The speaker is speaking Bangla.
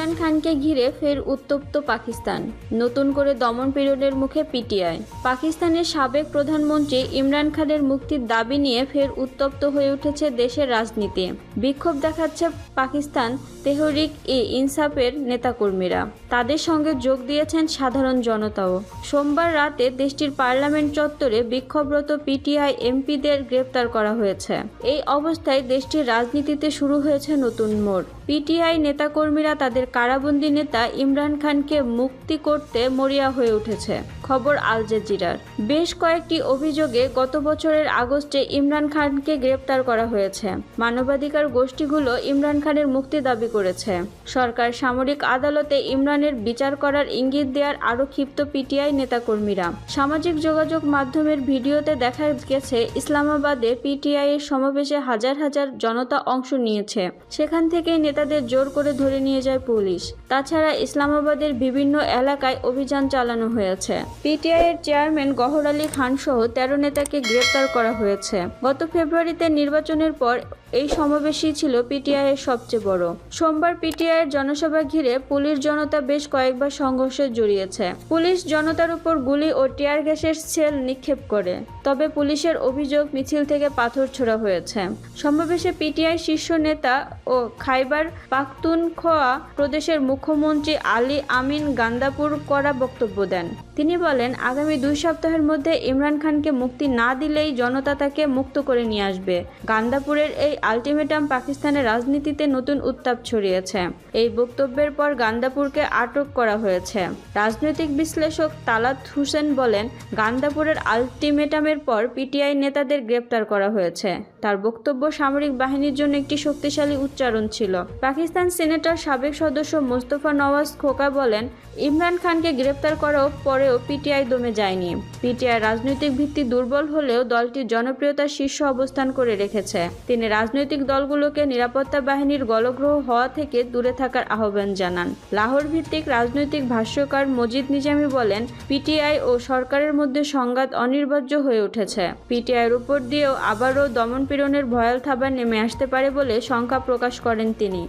ইমরান খানকে ঘিরে ফের উত্তপ্ত পাকিস্তান। নতুন করে দমন পীড়নের মুখে পিটিআই। পাকিস্তানের সাবেক প্রধানমন্ত্রী ইমরান খানের মুক্তির দাবি নিয়ে ফের উত্তপ্ত হয়ে উঠেছে দেশের রাজনীতি। বিক্ষোভ দেখাচ্ছে পাকিস্তান, তেহরিক ই ইনসাফের নেতাকর্মীরা। তাদের সঙ্গে যোগ দিয়েছেন সাধারণ জনতাও। সোমবার রাতে দেশটির পার্লামেন্ট চত্বরে বিক্ষোভরত পিটিআই এমপিদের গ্রেপ্তার করা হয়েছে। এই অবস্থায় দেশটির রাজনীতিতে শুরু হয়েছে নতুন মোড়। পিটিআই নেতাকর্মীরা তাদের কারাবন্দী নেতা ইমরান খানকে মুক্তি করতে মরিয়া হয়ে উঠেছে। খবর আল জাজিরার। বেশ কয়েকটি অভিযোগে গত বছরের আগস্টে ইমরান খানকে গ্রেপ্তার করা হয়েছে। মানবাধিকার গোষ্ঠীগুলো ইমরান খানের মুক্তি দাবি করেছে। সরকার সামরিক আদালতে ইমরানের বিচার করার ইঙ্গিত দেওয়ার আরও ক্ষিপ্ত পিটিআই নেতাকর্মীরা। সামাজিক যোগাযোগ মাধ্যমের ভিডিওতে দেখা গেছে, ইসলামাবাদে পিটিআই এর সমাবেশে হাজার হাজার জনতা অংশ নিয়েছে। সেখান থেকেই নেতাদের জোর করে ধরে নিয়ে যায় পুলিশ। তাছাড়া ইসলামাবাদের বিভিন্ন এলাকায় অভিযান চালানো হয়েছে। পিটিআই এর চেয়ারম্যান গহর আলী খানসহ তেরো নেতাকে গ্রেপ্তার করা হয়েছে। গত ফেব্রুয়ারিতে নির্বাচনের পর এই সমাবেশই ছিল পিটিআই এর সবচেয়ে বড়। সোমবার পিটিআই এর জনসভা ঘিরে পুলিশ জনতা বেশ কয়েকবার সংঘর্ষে জড়িয়েছে। পুলিশ জনতার উপর গুলি ও টিয়ার গ্যাসের সেল নিক্ষেপ করে, তবে পুলিশের অভিযোগ মিছিল থেকে পাথর ছোড়া হয়েছে। সমাবেশে পিটিআই শীর্ষ নেতা ও খাইবার পাখতুনখোয়া প্রদেশের মুখ্যমন্ত্রী আলী আমিন গান্দাপুর করা বক্তব্য দেন। তিনি বলেন, আগামী দুই সপ্তাহের মধ্যে ইমরান খানকে মুক্তি না দিলেই জনতা তাকে মুক্ত করে নিয়ে আসবে। গান্দাপুরের এই আলটিমেটাম পাকিস্তানের রাজনীতিতে নতুন উত্তাপ ছড়িয়েছে। এই বক্তব্যের পর গান্দাপুরকে আটক করা হয়েছে। রাজনৈতিক বিশ্লেষক তালাত হুসেন বলেন গান্দাপুরের আলটিমেটামের পর পিটিআই নেতাদের গ্রেপ্তার করা হয়েছে। তার বক্তব্য সামরিক বাহিনীর জন্য একটি শক্তিশালী উচ্চারণ ছিল। পাকিস্তান সিনেটর সাবেক সদস্য মোস্তফা নওয়াজ খোকা বলেন, ইমরান খানকে গ্রেপ্তার করার পরেও পিটিআই দমে যায়নি। পিটিআই রাজনৈতিক ভিত্তি দুর্বল হলেও দলটির জনপ্রিয়তার শীর্ষ অবস্থান করে রেখেছে। তিনি রাজনৈতিক দলগুলোকে নিরাপত্তা বাহিনীর গলগ্রহ হওয়া থেকে দূরে থাকার আহ্বান জানান। লাহোর ভিত্তিক রাজনৈতিক ভাষ্যকার মজিদ নিজামি বলেন, পিটিআই ও সরকারের মধ্যে সংঘাত অনিবার্য হয়ে উঠেছে। পিটিআইয়ের উপর দিয়েও আবারও দমনপীড়নের ভয়াল থাবা নেমে আসতে পারে বলে শঙ্কা প্রকাশ করেন তিনি।